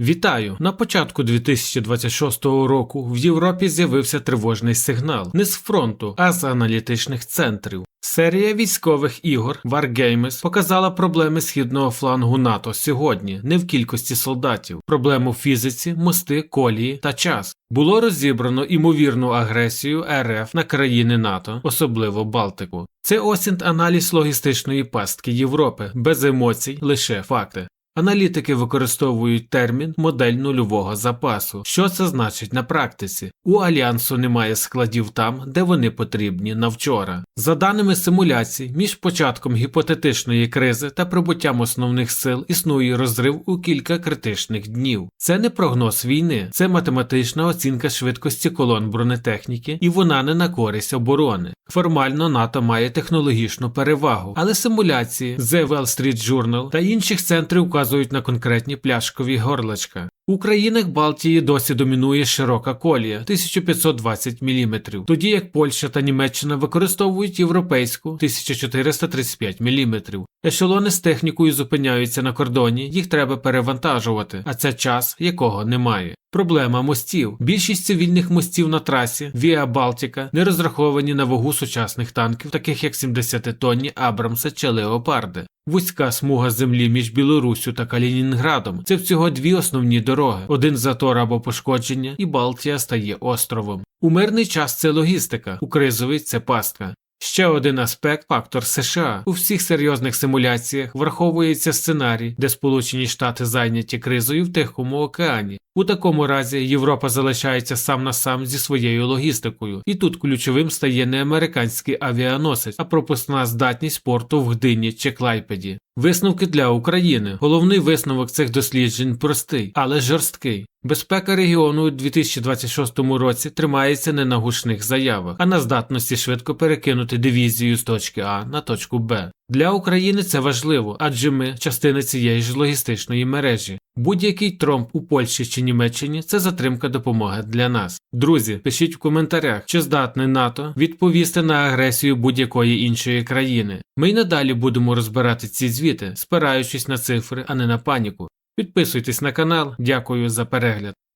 Вітаю! На початку 2026 року в Європі з'явився тривожний сигнал не з фронту, а з аналітичних центрів. Серія військових ігор Wargames показала проблеми східного флангу НАТО сьогодні, не в кількості солдатів, проблему фізиці, мости, колії та час. Було розібрано імовірну агресію РФ на країни НАТО, особливо Балтику. Це осінт аналіз логістичної пастки Європи, без емоцій, лише факти. Аналітики використовують термін модель нульового запасу. Що це значить на практиці? У альянсу немає складів там, де вони потрібні на вчора. За даними симуляцій, між початком гіпотетичної кризи та прибуттям основних сил існує розрив у кілька критичних днів. Це не прогноз війни, це математична оцінка швидкості колон бронетехніки, і вона не на користь оборони. Формально НАТО має технологічну перевагу, але симуляції The Wall Street Journal та інших центрів вказують на конкретні пляшкові горлачка. У країнах Балтії досі домінує широка колія 1520 мм, тоді як Польща та Німеччина використовують європейську 1435 мм. Ешелони з технікою зупиняються на кордоні, їх треба перевантажувати, а це час, якого немає. Проблема мостів. Більшість цивільних мостів на трасі Віа Балтіка не розраховані на вагу сучасних танків, таких як 70-тонні Абрамса чи Леопарди. Вузька смуга землі між Білоруссю та Калінінградом це всього дві основні дороги: один затор або пошкодження, і Балтія стає островом. У мирний час це логістика, у кризовий це пастка. Ще один аспект фактор США. У всіх серйозних симуляціях враховується сценарій, де Сполучені Штати зайняті кризою в Тихому океані. У такому разі Європа залишається сам на сам зі своєю логістикою, і тут ключовим стає не американський авіаносець, а пропускна здатність порту в Гдині чи Клайпеді. Висновки для України. Головний висновок цих досліджень простий, але жорсткий. Безпека регіону у 2026 році тримається не на гучних заявах, а на здатності швидко перекинути дивізію з точки А на точку Б. Для України це важливо, адже ми частина цієї ж логістичної мережі. Будь-який тромб у Польщі чи Німеччині це затримка допомоги для нас. Друзі, пишіть в коментарях, чи здатне НАТО відповісти на агресію будь-якої іншої країни. Ми й надалі будемо розбирати ці звіти, спираючись на цифри, а не на паніку. Підписуйтесь на канал, дякую за перегляд.